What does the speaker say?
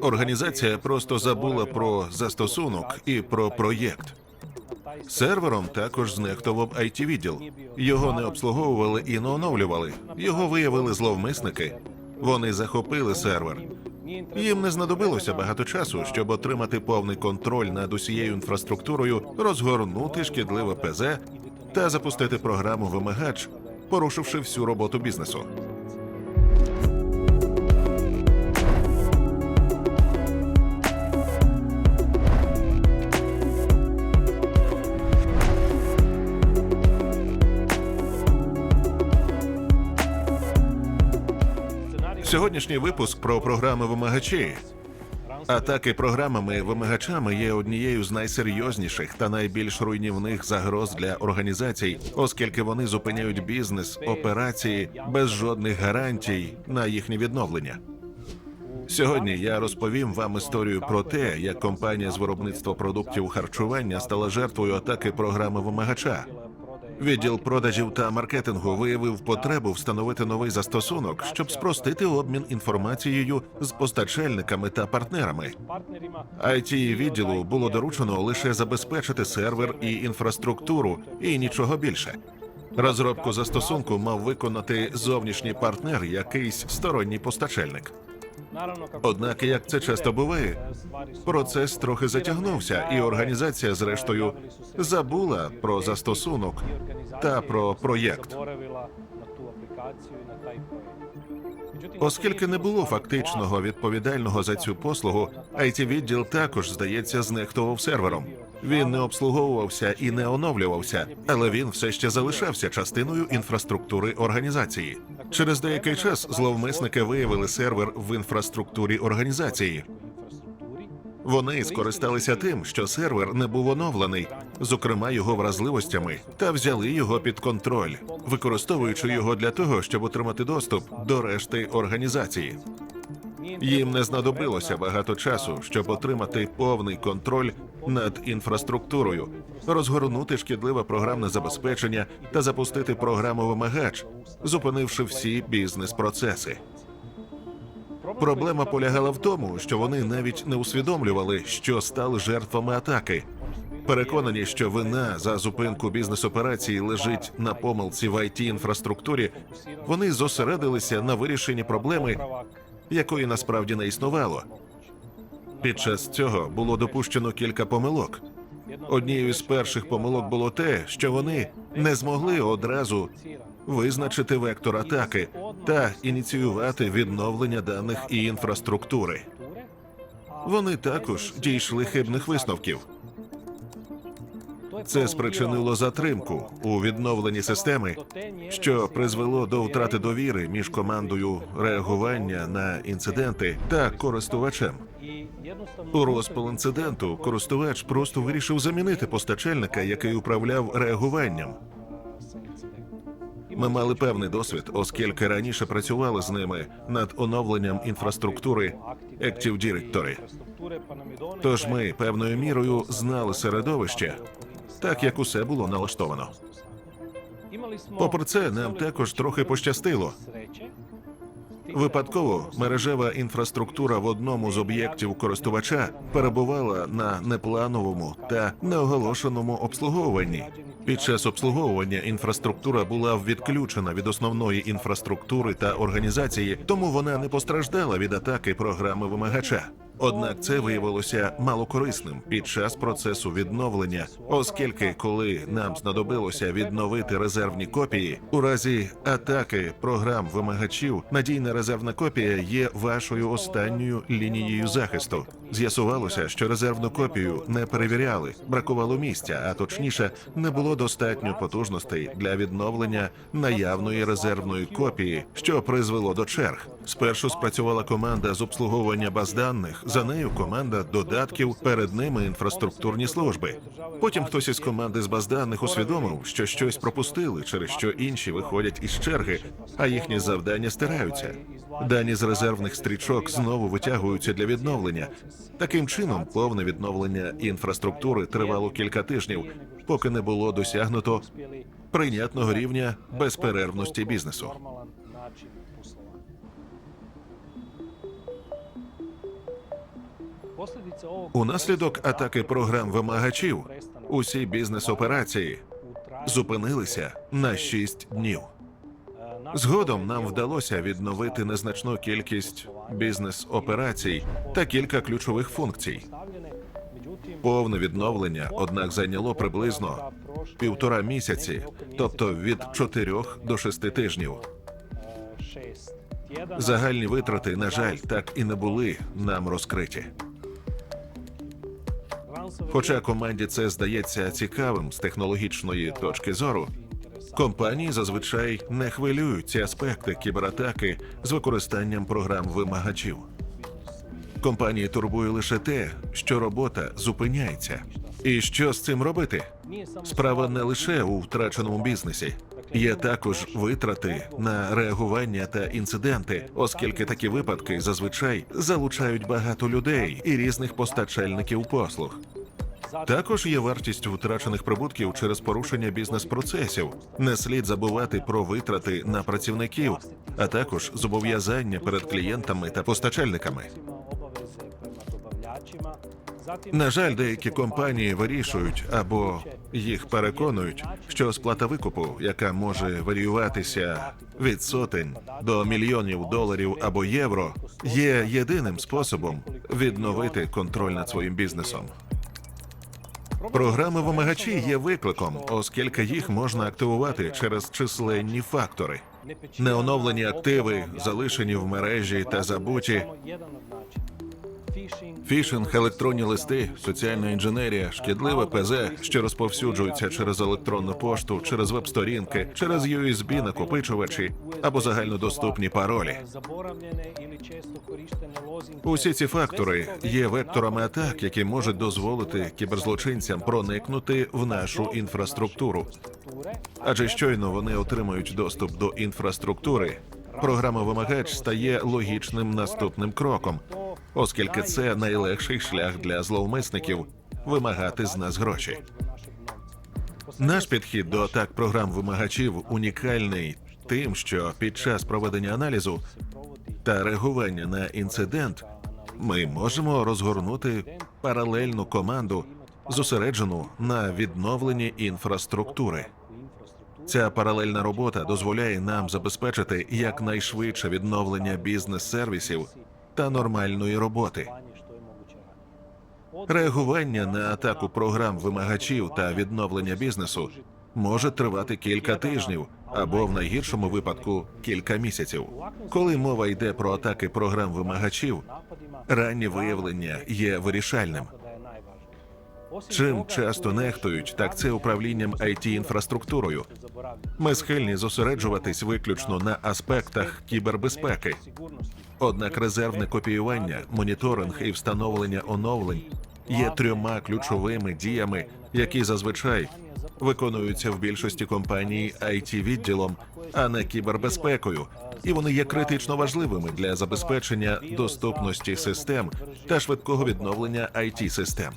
Організація просто забула про застосунок і про проєкт. Сервером також знехтував it відділ. Його не обслуговували і не оновлювали. Його виявили зловмисники. Вони захопили сервер. Їм не знадобилося багато часу, щоб отримати повний контроль над усією інфраструктурою, розгорнути шкідливе ПЗ та запустити програму вимагач, порушивши всю роботу бізнесу. Сьогоднішній випуск про програми вимагачі. Атаки програмами-вимагачами є однією з найсерйозніших та найбільш руйнівних загроз для організацій, оскільки вони зупиняють бізнес, операції без жодних гарантій на їхнє відновлення. Сьогодні я розповім вам історію про те, як компанія з виробництва продуктів харчування стала жертвою атаки програми вимагача. Відділ продажів та маркетингу виявив потребу встановити новий застосунок, щоб спростити обмін інформацією з постачальниками та партнерами. it відділу було доручено лише забезпечити сервер і інфраструктуру, і нічого більше. Розробку застосунку мав виконати зовнішній партнер, якийсь сторонній постачальник. Однак, як це часто буває, процес трохи затягнувся, і організація, зрештою, забула про застосунок та про проєкт. Оскільки не було фактичного відповідального за цю послугу, it відділ також, здається, знехтував сервером. Він не обслуговувався і не оновлювався, але він все ще залишався частиною інфраструктури організації. Через деякий час зловмисники виявили сервер в інфраструктурі організації. Вони скористалися тим, що сервер не був оновлений, зокрема його вразливостями, та взяли його під контроль, використовуючи його для того, щоб отримати доступ до решти організації. Їм не знадобилося багато часу, щоб отримати повний контроль над інфраструктурою, розгорнути шкідливе програмне забезпечення та запустити програму вимагач, зупинивши всі бізнес-процеси. Проблема полягала в тому, що вони навіть не усвідомлювали, що стали жертвами атаки. Переконані, що вина за зупинку бізнес-операції лежить на помилці в it інфраструктурі, вони зосередилися на вирішенні проблеми, якої насправді не існувало. Під час цього було допущено кілька помилок. Однією з перших помилок було те, що вони не змогли одразу визначити вектор атаки та ініціювати відновлення даних і інфраструктури. Вони також дійшли хибних висновків. Це спричинило затримку у відновленні системи, що призвело до втрати довіри між командою реагування на інциденти та користувачем. У розпал інциденту користувач просто вирішив замінити постачальника, який управляв реагуванням. Ми мали певний досвід, оскільки раніше працювали з ними над оновленням інфраструктури Active Directory. Тож ми певною мірою знали середовище, так як усе було налаштовано. Попри це, нам також трохи пощастило. Випадково мережева інфраструктура в одному з об'єктів користувача перебувала на неплановому та неоголошеному обслуговуванні. Під час обслуговування інфраструктура була відключена від основної інфраструктури та організації, тому вона не постраждала від атаки програми вимагача. Однак це виявилося малокорисним під час процесу відновлення, оскільки, коли нам знадобилося відновити резервні копії, у разі атаки програм вимагачів надійна резервна копія є вашою останньою лінією захисту. З'ясувалося, що резервну копію не перевіряли, бракувало місця, а точніше, не було достатньо потужностей для відновлення наявної резервної копії, що призвело до черг. Спершу спрацювала команда з обслуговування баз даних, за нею команда додатків, перед ними інфраструктурні служби. Потім хтось із команди з баз даних усвідомив, що щось пропустили, через що інші виходять із черги, а їхні завдання стираються. Дані з резервних стрічок знову витягуються для відновлення. Таким чином, повне відновлення інфраструктури тривало кілька тижнів, поки не було досягнуто прийнятного рівня безперервності бізнесу. Унаслідок атаки програм вимагачів усі бізнес-операції зупинилися на 6 днів. Згодом нам вдалося відновити незначну кількість бізнес-операцій та кілька ключових функцій. Повне відновлення, однак, зайняло приблизно півтора місяці, тобто від 4 до 6 тижнів. Загальні витрати, на жаль, так і не були нам розкриті. Хоча команді це здається цікавим з технологічної точки зору, компанії зазвичай не хвилюють ці аспекти кібератаки з використанням програм вимагачів. Компанії турбує лише те, що робота зупиняється. І що з цим робити? Справа не лише у втраченому бізнесі. Є також витрати на реагування та інциденти, оскільки такі випадки зазвичай залучають багато людей і різних постачальників послуг. Також є вартість втрачених прибутків через порушення бізнес-процесів. Не слід забувати про витрати на працівників, а також зобов'язання перед клієнтами та постачальниками. На жаль, деякі компанії вирішують або їх переконують, що сплата викупу, яка може варіюватися від сотень до мільйонів доларів або євро, є єдиним способом відновити контроль над своїм бізнесом. Програми вимагачі є викликом, оскільки їх можна активувати через численні фактори. Неоновлені активи, залишені в мережі та забуті, фішинг, електронні листи, соціальна інженерія, шкідливе ПЗ, що розповсюджуються через електронну пошту, через веб-сторінки, через USB накопичувачі або загальнодоступні паролі. Усі ці фактори є векторами атак, які можуть дозволити кіберзлочинцям проникнути в нашу інфраструктуру. Адже щойно вони отримують доступ до інфраструктури, програма вимагач стає логічним наступним кроком, оскільки це найлегший шлях для зловмисників вимагати з нас гроші. Наш підхід до атак програм вимагачів унікальний тим, що під час проведення аналізу та реагування на інцидент ми можемо розгорнути паралельну команду, зосереджену на відновленні інфраструктури. Ця паралельна робота дозволяє нам забезпечити якнайшвидше відновлення бізнес-сервісів та нормальної роботи. Реагування на атаку програм вимагачів та відновлення бізнесу може тривати кілька тижнів або в найгіршому випадку кілька місяців. Коли мова йде про атаки програм вимагачів, раннє виявлення є вирішальним. Чим часто нехтують, так це управлінням it інфраструктурою. Ми схильні зосереджуватись виключно на аспектах кібербезпеки. Однак резервне копіювання, моніторинг і встановлення оновлень є трьома ключовими діями, які зазвичай виконуються в більшості компаній it відділом, а не кібербезпекою, і вони є критично важливими для забезпечення доступності систем та швидкого відновлення it систем.